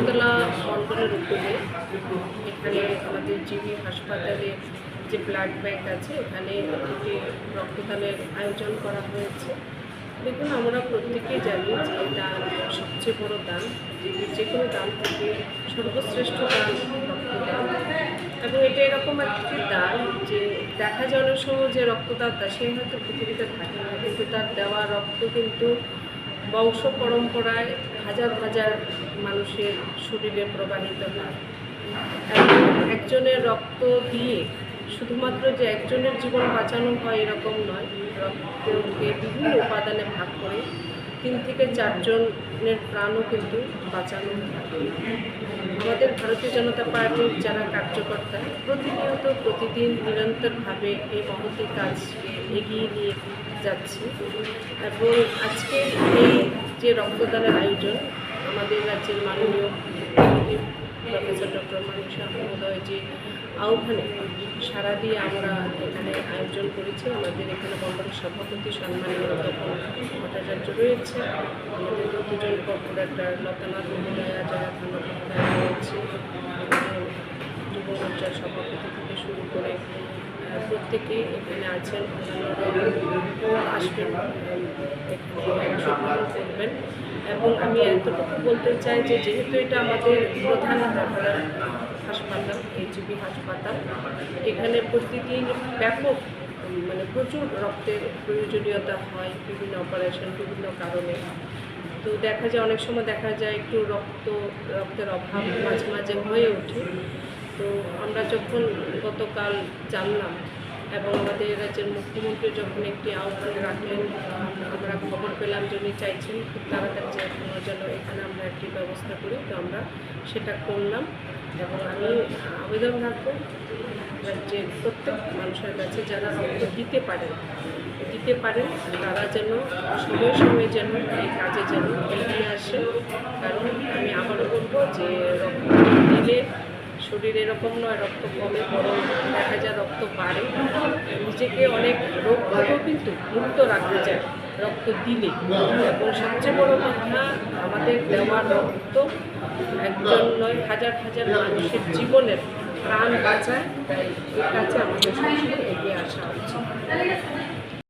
শকুন্তলা মণ্ডলের উদ্যোগে এখানে আমাদের জিবি হাসপাতালে যে ব্লাড ব্যাঙ্ক আছে একটি রক্তদানের আয়োজন করা হয়েছে। দেখুন, আমরা প্রত্যেকেই জানি যে দান সবচেয়ে বড় দান। পৃথিবীর যে কোনো দান থেকে সর্বশ্রেষ্ঠ দান রক্তদান। এবং এটা এরকম একটি দান যে দেখা অনেক সময় যে রক্তদাতা, সে হয়তো পৃথিবীতে থাকে না, কিন্তু তার দেওয়া রক্ত কিন্তু বংশ পরম্পরায় হাজার হাজার মানুষের শরীরে প্রবাহিত হয়। একজনের রক্ত দিয়ে শুধুমাত্র যে একজনের জীবন বাঁচানো হয় এরকম নয়, রক্তকে বিভিন্ন উপাদানে ভাগ করে তিন থেকে চারজনের প্রাণও কিন্তু বাঁচানো আমাদের ভারতীয় জনতা পার্টির যারা কার্যকর্তা, প্রতিনিয়ত প্রতিদিন নিরন্তরভাবে এই মহতি কাজকে এগিয়ে নিয়ে যাচ্ছে। এবং আজকে এই যে রক্তদানের আয়োজন, আমাদের রাজ্যের মাননীয় প্রফেসর ডক্টর মানিসা মহোদয় যে আহ্বানে সারা দিয়ে আমরা এখানে আয়োজন করেছি। আমাদের এখানে মন্ডলের সভাপতি সম্মানীয় ভট্টাচার্য রয়েছে। আমাদের দুজন কর্পোরেটর লতানাথ মহোদয়া যারা থানা রয়েছে। যুব মোর্চার সভাপতি থেকে শুরু করে প্রত্যেকে এখানে আছেন। আসবেন। এখানে অংশগ্রহণ করবেন এবং আমি এতটুকু বলতে চাই যে যেহেতু এটা আমাদের প্রধান হাসপাতাল এইচবি হাসপাতাল, এখানে প্রতিদিন ব্যাপক মানে প্রচুর রক্তের প্রয়োজনীয়তা হয়, বিভিন্ন অপারেশন বিভিন্ন কারণে। তো দেখা যায়, অনেক সময় দেখা যায় একটু রক্ত, রক্তের অভাব মাঝে মাঝে হয়ে ওঠে। তো আমরা যখন গতকাল জানলাম এবং আমাদের রাজ্যের মুখ্যমন্ত্রী যখন একটি আহ্বান রাখলেন আমরা খবর পেলাম যে উনি চাইছেন, খুব তাড়াতাড়ি যেন এখানে আমরা একটি ব্যবস্থা করি, তো আমরা সেটা করলাম। এবং আমি আবেদন রাখব, রাজ্যের প্রত্যেক মানুষের কাছে যারা রক্ত দিতে পারেন দিতে পারেন, তারা যেন সময়ে সময়ে যেন এই কাজে যেন এগিয়ে আসে। কারণ আমি আবারও বলব যে রক্ত দিলে শরীর এরকম নয়, রক্ত কমে বরং দেখা যায় রক্ত বাড়ে। নিজেকে অনেক রোগ থেকেও কিন্তু মুক্ত রাখতে চায় রক্ত দিলে। এবং সবচেয়ে বড় কথা, আমাদের দেওয়া রক্ত একজন নয়, হাজার হাজার মানুষের জীবনের প্রাণ বাঁচায়। তাই কাছে আমাদের সবসময় এগিয়ে আসা উচিত।